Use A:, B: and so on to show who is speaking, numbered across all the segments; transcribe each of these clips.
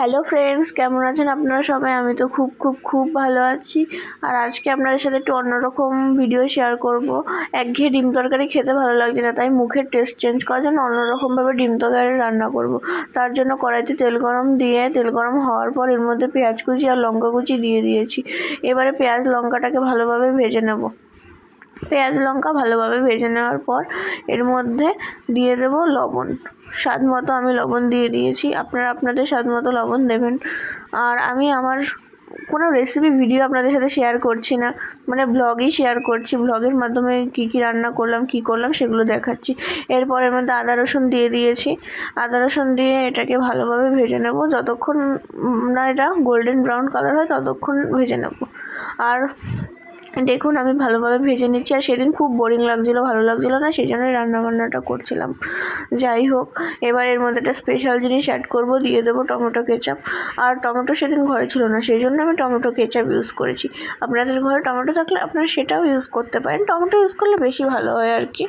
A: Hello friends কেমন আছেন আপনারা সবাই? আমি তো খুব খুব খুব ভালো আছি। আর আজকে আপনাদের সাথে একটু অন্যরকম ভিডিও শেয়ার করব। একঘেয়ে ডিম তরকারি খেতে ভালো লাগছে না, তাই মুখের টেস্ট চেঞ্জ করার জন্য অন্যরকমভাবে ডিম তরকারি রান্না করব। তার জন্য কড়াইতে তেল গরম দিয়ে, তেল গরম হওয়ার পর এর মধ্যে পেঁয়াজ কুচি আর লঙ্কা কুচি দিয়ে দিয়েছি। এবারে পেঁয়াজ, লঙ্কাটাকে ভালোভাবে ভেজে নেব। পেঁয়াজ লঙ্কা ভালোভাবে ভেজে নেওয়ার পর এর মধ্যে দিয়ে দেব লবণ। স্বাদ মতো আমি লবণ দিয়ে দিয়েছি। আপনারা আপনাদের স্বাদ মতো লবণ দেবেন। আর আমি আমার কোনো রেসিপি ভিডিও আপনাদের সাথে শেয়ার করছি না। মানে ব্লগই শেয়ার করছি। ব্লগের মাধ্যমে কী কী রান্না করলাম, কী করলাম সেগুলো দেখাচ্ছি। এরপর এর মধ্যে আদা, রসুন দিয়ে দিয়েছি। আদা, রসুন দিয়ে এটাকে ভালোভাবে ভেজে নেব। যতক্ষণ না এটা গোল্ডেন ব্রাউন কালার হয়, ততক্ষণ ভেজে নেব। আর দেখুন, আমি ভালোভাবে ভেজে নিচ্ছি আর সেদিন খুব বোরিং লাগছিল, ভালো লাগছিল না সেই জন্যই রান্নাবান্নাটা করছিলাম। যাই হোক, এবার এর মধ্যে একটা স্পেশাল জিনিস অ্যাড করব, দিয়ে দেবো টমেটো কেচাপ আর টমেটো সেদিন ঘরে ছিল না সেই জন্য আমি টমেটো কেচাপ ইউজ করেছি। আপনাদের ঘরে টমেটো থাকলে আপনারা সেটাও ইউজ করতে পারেন, টমেটো ইউজ করলে বেশি ভালো হয় আর কি।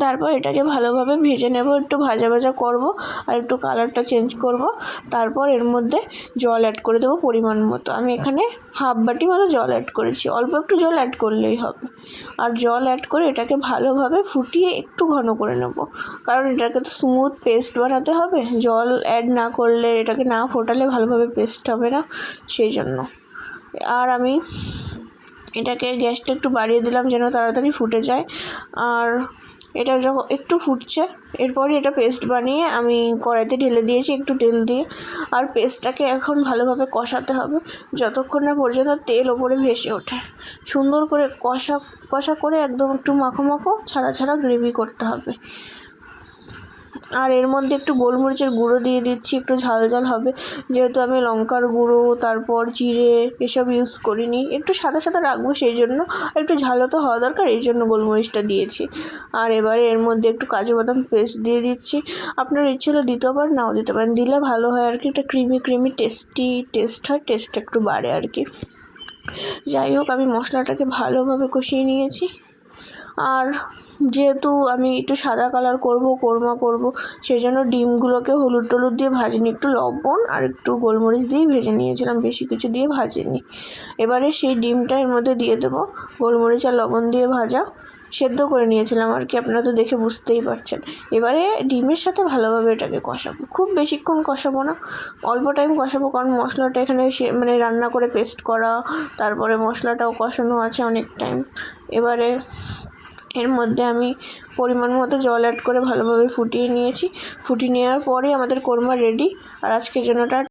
A: তারপর এটাকে ভালোভাবে ভেজে নেব, একটু ভাজা ভাজা করব আর একটু কালারটা চেঞ্জ করব। তারপর এর মধ্যে জল অ্যাড করে দেবো পরিমাণ মতো। আমি এখানে হাফ বাটি মতো জল অ্যাড করেছি। অল্প একটু জল অ্যাড করলেই হবে। আর জল অ্যাড করে এটাকে ভালোভাবে ফুটিয়ে একটু ঘন করে নেব। কারণ এটাকে তো স্মুথ পেস্ট বানাতে হবে। জল অ্যাড না করলে এটাকে না ফোটালে ভালোভাবে পেস্ট হবে না। সেই জন্য। আর আমি এটাকে গ্যাসটা একটু বাড়িয়ে দিলাম যেন তাড়াতাড়ি ফুটে যায়। আর এটা যখন একটু ফুটছে এরপরে এটা পেস্ট বানিয়ে আমি কড়াইতে ঢেলে দিয়েছি একটু তেল দিয়ে। আর পেস্টটাকে এখন ভালোভাবে কষাতে হবে, যতক্ষণ না পর্যন্ত তেল ওপরে ভেসে ওঠে। সুন্দর করে কষা কষা করে একদম একটু মাখো মাখো, ছাড়া ছাড়া গ্রেভি করতে হবে। আর এর মধ্যে একটু গোলমরিচের গুঁড়ো দিয়ে দিচ্ছি, একটু ঝাল ঝাল হবে। যেহেতু আমি লঙ্কার গুঁড়ো, তারপর জিরে এসব ইউজ করিনি। একটু সাদা সাদা রাখব সেই জন্য একটু ঝালও তো হওয়া দরকার, এই জন্য গোলমরিচটা দিয়েছি। আর এবারে এর মধ্যে একটু কাজু বাদাম পেস্ট দিয়ে দিচ্ছি। আপনার ইচ্ছে হলে দিতেও নাও দিতে পারেন। দিলে ভালো হয় আর কি, একটা ক্রিমি ক্রিমি টেস্টি টেস্ট হয় টেস্ট একটু বাড়ে আর কি। যাই হোক, আমি মশলাটাকে ভালোভাবে কষিয়ে নিয়েছি। আর যেহেতু আমি একটু সাদা কালার করব, কোরমা করব সেই জন্য ডিমগুলোকে হলুদ টলুদ দিয়ে ভাজিনি, একটু লবণ আর একটু গোলমরিচ দিয়ে ভেজে নিয়েছিলাম, বেশি কিছু দিয়ে ভাজিনি। এবারে সেই ডিমটা এর মধ্যে দিয়ে দেবো, গোলমরিচ আর লবণ দিয়ে ভাজা, সেদ্ধ করে নিয়েছিলাম আর কি, আপনারা তো দেখে বুঝতেই পারছেন। এবারে ডিমের সাথে ভালোভাবে এটাকে কষাবো, খুব বেশিক্ষণ কষাবো না, অল্প টাইম কষাবো, কারণ মশলাটা এখানে মানে রান্না করে পেস্ট করা, তারপরে মশলাটাও কষানো আছে অনেক টাইম। এবারে এর মধ্যে আমি পরিমাণ মতো জল অ্যাড করে ভালোভাবে ফুটিয়ে নিয়েছি। ফুটিয়ে নেওয়ার পরে আমাদের কোরমা রেডি আর আজকের জন্য